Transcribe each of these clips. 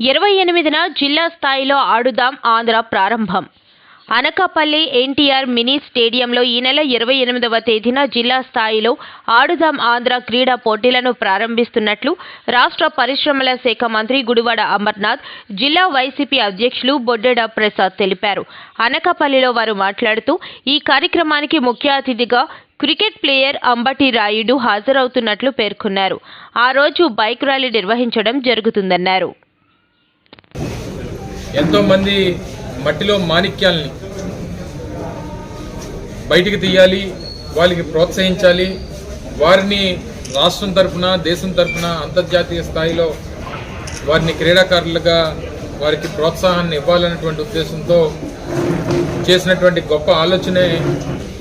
ఇరవై ఎనిమిదిన జిల్లా స్థాయిలో ఆడుదాం ఆంధ్ర ప్రారంభం. అనకాపల్లి ఎన్టీఆర్ మినీ స్టేడియంలో ఈ నెల ఇరవై ఎనిమిదవ తేదీన జిల్లా స్థాయిలో ఆడుదాం ఆంధ్ర క్రీడా పోటీలను ప్రారంభిస్తున్నట్లు రాష్ట్ర పరిశ్రమల శాఖ మంత్రి గుడివాడ అమర్నాథ్ జిల్లా వైసీపీ అధ్యక్షులు బొడ్డెడ ప్రసాద్ తెలిపారు. అనకాపల్లిలో వారు మాట్లాడుతూ ఈ కార్యక్రమానికి ముఖ్య అతిథిగా క్రికెట్ ప్లేయర్ అంబటి రాయుడు హాజరవుతున్నట్లు పేర్కొన్నారు. ఆ రోజు బైక్ ర్యాలీ నిర్వహించడం జరుగుతుందన్నారు. ఎంతోమంది మట్టిలో మాణిక్యాల్ని బయటికి తీయాలి వాళ్ళకి ప్రోత్సహించాలి. వారిని రాష్ట్రం తరపున దేశం తరపున అంతర్జాతీయ స్థాయిలో వారిని క్రీడాకారులుగా వారికి ప్రోత్సాహాన్ని ఇవ్వాలన్నటువంటి ఉద్దేశంతో చేసినటువంటి గొప్ప ఆలోచనే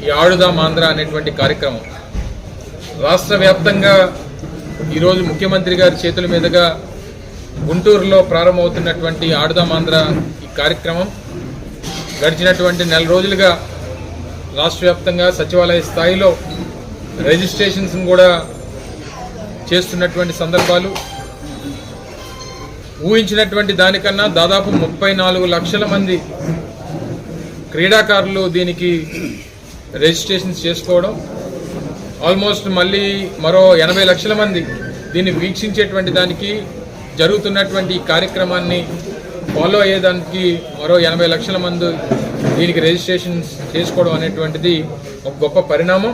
ఈ ఆడుదాం ఆంధ్ర అనేటువంటి కార్యక్రమం. రాష్ట్ర వ్యాప్తంగా ఈరోజు ముఖ్యమంత్రి గారి చేతుల మీదుగా గుంటూరులో ప్రారంభమవుతున్నటువంటి ఆడుదాం ఆంధ్ర ఈ కార్యక్రమం గడిచినటువంటి నెల రోజులుగా రాష్ట్ర వ్యాప్తంగా సచివాలయ స్థాయిలో రిజిస్ట్రేషన్స్ కూడా చేస్తున్నటువంటి సందర్భాలు. ఊహించినటువంటి దానికన్నా దాదాపు ముప్పై నాలుగు లక్షల మంది క్రీడాకారులు దీనికి రిజిస్ట్రేషన్స్ చేసుకోవడం ఆల్మోస్ట్ మళ్ళీ మరో ఎనభై లక్షల మంది దీన్ని వీక్షించేటువంటి దానికి జరుగుతున్నటువంటి ఈ కార్యక్రమాన్ని ఫాలో అయ్యేదానికి మరో ఎనభై లక్షల మంది దీనికి రిజిస్ట్రేషన్ చేసుకోవడం అనేటువంటిది ఒక గొప్ప పరిణామం.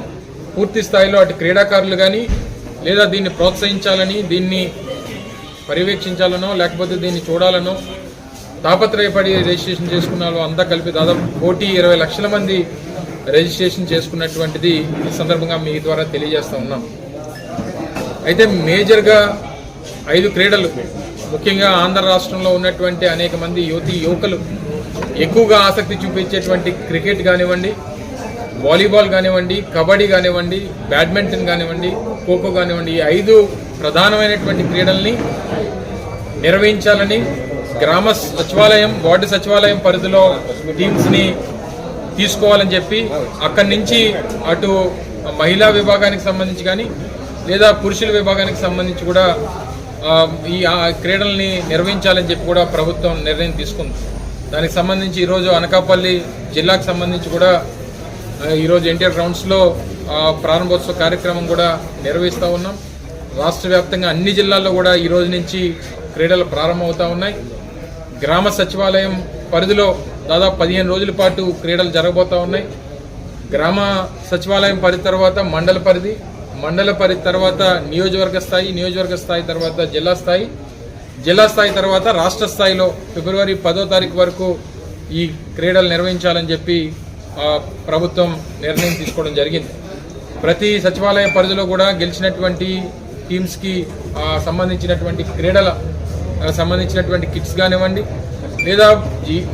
పూర్తి స్థాయిలో అటు క్రీడాకారులు కానీ లేదా దీన్ని ప్రోత్సహించాలని దీన్ని పర్యవేక్షించాలనో లేకపోతే దీన్ని చూడాలనో తాపత్రయపడి రిజిస్ట్రేషన్ చేసుకున్న వాళ్ళు అంతా కలిపి దాదాపు కోటి ఇరవై లక్షల మంది రిజిస్ట్రేషన్ చేసుకున్నటువంటిది ఈ సందర్భంగా మీ ద్వారా తెలియజేస్తూ ఉన్నాం. అయితే మేజర్గా ఐదు క్రీడలు. ముఖ్యంగా ఆంధ్ర రాష్ట్రంలో ఉన్నటువంటి అనేక మంది యువతి యువకులు ఎక్కువగా ఆసక్తి చూపించేటువంటి క్రికెట్ కానివ్వండి వాలీబాల్ కానివ్వండి కబడ్డీ కానివ్వండి బ్యాడ్మింటన్ కానివ్వండి ఖోఖో కానివ్వండి ఈ ఐదు ప్రధానమైనటువంటి క్రీడల్ని నిర్వహించాలని గ్రామ సచివాలయం వార్డు సచివాలయం పరిధిలో టీమ్స్ని తీసుకోవాలని చెప్పి అక్కడి నుంచి అటు మహిళా విభాగానికి సంబంధించి కానీ లేదా పురుషుల విభాగానికి సంబంధించి కూడా ఈ క్రీడల్ని నిర్వహించాలని చెప్పి కూడా ప్రభుత్వం నిర్ణయం తీసుకుంది. దానికి సంబంధించి ఈరోజు అనకాపల్లి జిల్లాకు సంబంధించి కూడా ఈరోజు ఎన్టీఆర్ గ్రౌండ్స్లో ప్రారంభోత్సవ కార్యక్రమం కూడా నిర్వహిస్తూ ఉన్నాం. రాష్ట్ర వ్యాప్తంగా అన్ని జిల్లాల్లో కూడా ఈరోజు నుంచి క్రీడలు ప్రారంభమవుతూ ఉన్నాయి. గ్రామ సచివాలయం పరిధిలో దాదాపు పదిహేను రోజుల పాటు క్రీడలు జరగబోతూ ఉన్నాయి. గ్రామ సచివాలయం పరిధి తర్వాత మండల పరిధి మండల పరిధి తర్వాత నియోజకవర్గ స్థాయి నియోజకవర్గ స్థాయి తర్వాత జిల్లా స్థాయి. జిల్లా స్థాయి తర్వాత రాష్ట్ర స్థాయిలో ఫిబ్రవరి పదో తారీఖు వరకు ఈ క్రీడలు నిర్వహించాలని చెప్పి ప్రభుత్వం నిర్ణయం తీసుకోవడం జరిగింది. ప్రతి సచివాలయం పరిధిలో కూడా గెలిచినటువంటి టీమ్స్కి సంబంధించినటువంటి క్రీడల సంబంధించినటువంటి కిట్స్ కానివ్వండి లేదా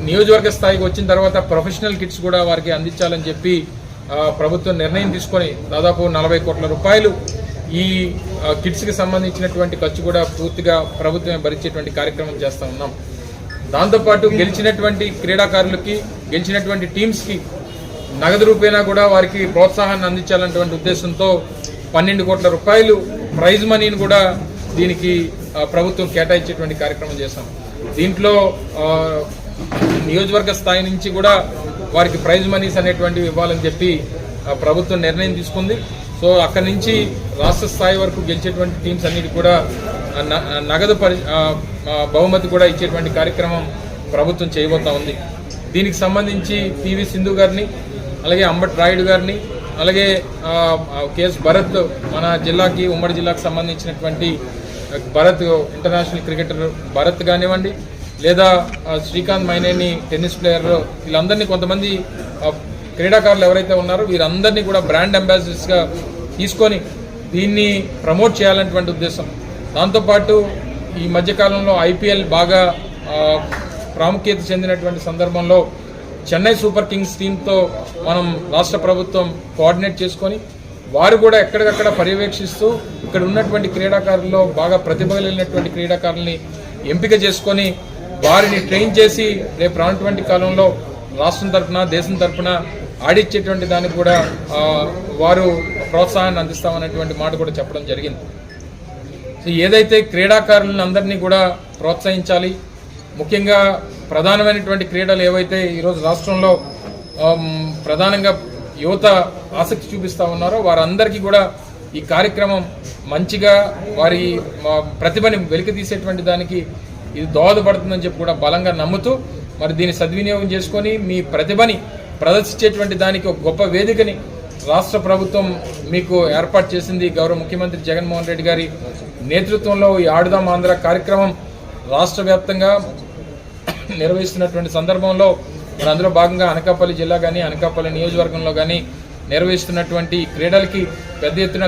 నియోజకవర్గ స్థాయికి వచ్చిన తర్వాత ప్రొఫెషనల్ కిట్స్ కూడా వారికి అందించాలని చెప్పి ప్రభుత్వం నిర్ణయం తీసుకొని దాదాపు నలభై కోట్ల రూపాయలు ఈ కిడ్స్కి కిట్స్కి సంబంధించినటువంటి ఖర్చు కూడా పూర్తిగా ప్రభుత్వమే భరించేటువంటి కార్యక్రమం చేస్తూ ఉన్నాం. దాంతోపాటు గెలిచినటువంటి క్రీడాకారులకి గెలిచినటువంటి టీమ్స్కి నగదు రూపేణా కూడా వారికి ప్రోత్సాహాన్ని అందించాలన్నటువంటి ఉద్దేశంతో పన్నెండు కోట్ల రూపాయలు ప్రైజ్ మనీని కూడా దీనికి ప్రభుత్వం కేటాయించేటువంటి కార్యక్రమం చేశాం. దీంట్లో నియోజకవర్గ స్థాయి నుంచి కూడా వారికి ప్రైజ్ మనీస్ అనేటువంటివి ఇవ్వాలని చెప్పి ప్రభుత్వం నిర్ణయం తీసుకుంది. సో అక్కడి నుంచి రాష్ట్ర స్థాయి వరకు గెలిచేటువంటి టీమ్స్ అన్నిటి కూడా న- నగదు పరి బహుమతి కూడా ఇచ్చేటువంటి కార్యక్రమం ప్రభుత్వం చేయబోతా ఉంది. దీనికి సంబంధించి పివి సింధు గారిని అలాగే అంబట్ రాయుడు గారిని అలాగే కేఎస్ భరత్ మన జిల్లాకి ఉమ్మడి జిల్లాకు సంబంధించినటువంటి భరత్ ఇంటర్నేషనల్ క్రికెటర్ భరత్ కానివ్వండి లేదా శ్రీకాంత్ మైనేని టెన్నిస్ ప్లేయర్ వీళ్ళందరినీ కొంతమంది క్రీడాకారులు ఎవరైతే ఉన్నారో వీరందరినీ కూడా బ్రాండ్ అంబాసిడర్స్గా తీసుకొని దీన్ని ప్రమోట్ చేయాలనేటువంటి ఉద్దేశం. దాంతోపాటు ఈ మధ్యకాలంలో ఐపీఎల్ బాగా ప్రాముఖ్యత చెందినటువంటి సందర్భంలో చెన్నై సూపర్ కింగ్స్ టీంతో మనం రాష్ట్ర ప్రభుత్వం కోఆర్డినేట్ చేసుకొని వారు కూడా ఎక్కడికక్కడ పర్యవేక్షిస్తూ ఇక్కడ ఉన్నటువంటి క్రీడాకారుల్లో బాగా ప్రతిభ కలిగినటువంటి క్రీడాకారుల్ని ఎంపిక చేసుకొని వారిని ట్రైన్ చేసి రేపు రానటువంటి కాలంలో రాష్ట్రం తరపున దేశం తరఫున ఆడిచ్చేటువంటి దానికి కూడా వారు ప్రోత్సాహాన్ని అందిస్తామనేటువంటి మాట కూడా చెప్పడం జరిగింది. సో ఏదైతే క్రీడాకారులను అందరినీ కూడా ప్రోత్సహించాలి ముఖ్యంగా ప్రధానమైనటువంటి క్రీడలు ఏవైతే ఈరోజు రాష్ట్రంలో ప్రధానంగా యువత ఆసక్తి చూపిస్తూ ఉన్నారో వారందరికీ కూడా ఈ కార్యక్రమం మంచిగా వారి ప్రతిభని వెలికి తీసేటువంటి దానికి ఇది దోహదపడుతుందని చెప్పి కూడా బలంగా నమ్ముతూ మరి దీన్ని సద్వినియోగం చేసుకొని మీ ప్రతిభని ప్రదర్శించేటువంటి దానికి ఒక గొప్ప వేదికని రాష్ట్ర ప్రభుత్వం మీకు ఏర్పాటు చేసింది. గౌరవ ముఖ్యమంత్రి జగన్మోహన్ రెడ్డి గారి నేతృత్వంలో ఈ ఆడుదాం ఆంధ్ర కార్యక్రమం రాష్ట్ర వ్యాప్తంగా నిర్వహిస్తున్నటువంటి సందర్భంలో మరి అందులో భాగంగా అనకాపల్లి జిల్లా కానీ అనకాపల్లి నియోజకవర్గంలో కానీ నిర్వహిస్తున్నటువంటి క్రీడలకి పెద్ద ఎత్తున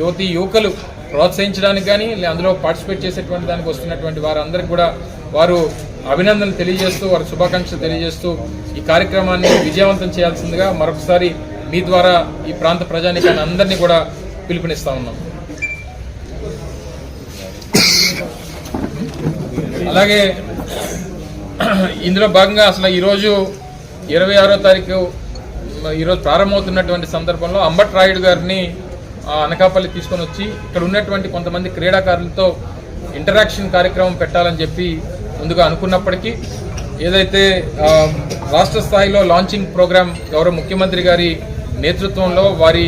యువతి యువకులు ప్రోత్సహించడానికి కానీ అందులో పార్టిసిపేట్ చేసేటువంటి దానికి వస్తున్నటువంటి వారందరికీ కూడా వారు అభినందనలు తెలియజేస్తూ వారి శుభాకాంక్షలు తెలియజేస్తూ ఈ కార్యక్రమాన్ని విజయవంతం చేయాల్సిందిగా మరొకసారి మీ ద్వారా ఈ ప్రాంత ప్రజానికాన్ని అందరినీ కూడా పిలుపునిస్తా ఉన్నాం. అలాగే ఇందులో భాగంగా అసలు ఈరోజు ఇరవై ఆరో తారీఖు ఈరోజు ప్రారంభమవుతున్నటువంటి సందర్భంలో అంబట్ రాయుడు గారిని అనకాపల్లి తీసుకొని వచ్చి ఇక్కడ ఉన్నటువంటి కొంతమంది క్రీడాకారులతో ఇంటరాక్షన్ కార్యక్రమం పెట్టాలని చెప్పి ముందుగా అనుకున్నప్పటికీ ఏదైతే రాష్ట్ర స్థాయిలో లాంచింగ్ ప్రోగ్రాం గౌరవ ముఖ్యమంత్రి గారి నేతృత్వంలో వారి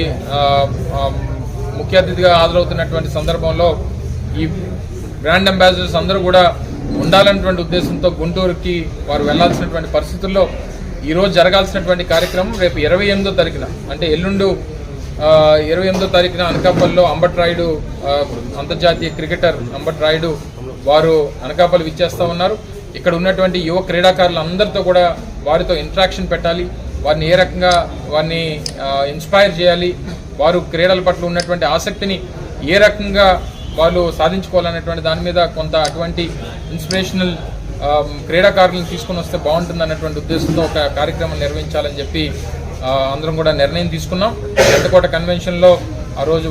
ముఖ్య అతిథిగా హాజరవుతున్నటువంటి సందర్భంలో ఈ బ్రాండ్ అంబాసిడర్స్ అందరూ కూడా ఉండాలన్నటువంటి ఉద్దేశంతో గుంటూరుకి వారు వెళ్ళాల్సినటువంటి పరిస్థితుల్లో ఈరోజు జరగాల్సినటువంటి కార్యక్రమం రేపు ఇరవై ఎనిమిదో తారీఖున అంటే ఎల్లుండు ఇరవై ఎనిమిదో తారీఖున అనకాపల్లిలో అంబట్ రాయుడు అంతర్జాతీయ క్రికెటర్ అంబట్ రాయుడు వారు అనకాపల్లి విచ్చేస్తా ఉన్నారు. ఇక్కడ ఉన్నటువంటి యువ క్రీడాకారులు అందరితో కూడా వారితో ఇంట్రాక్షన్ పెట్టాలి. వారిని ఏ రకంగా వారిని ఇన్స్పైర్ చేయాలి. వారు క్రీడల పట్ల ఉన్నటువంటి ఆసక్తిని ఏ రకంగా వాళ్ళు సాధించుకోవాలనేటువంటి దాని మీద కొంత అటువంటి ఇన్స్పిరేషనల్ క్రీడాకారులను తీసుకొని వస్తే బాగుంటుంది అన్నటువంటి ఉద్దేశంతో ఒక కార్యక్రమం నిర్వహించాలని చెప్పి అందరం కూడా నిర్ణయం తీసుకున్నాం. ఎంతకోట కన్వెన్షన్లో ఆ రోజు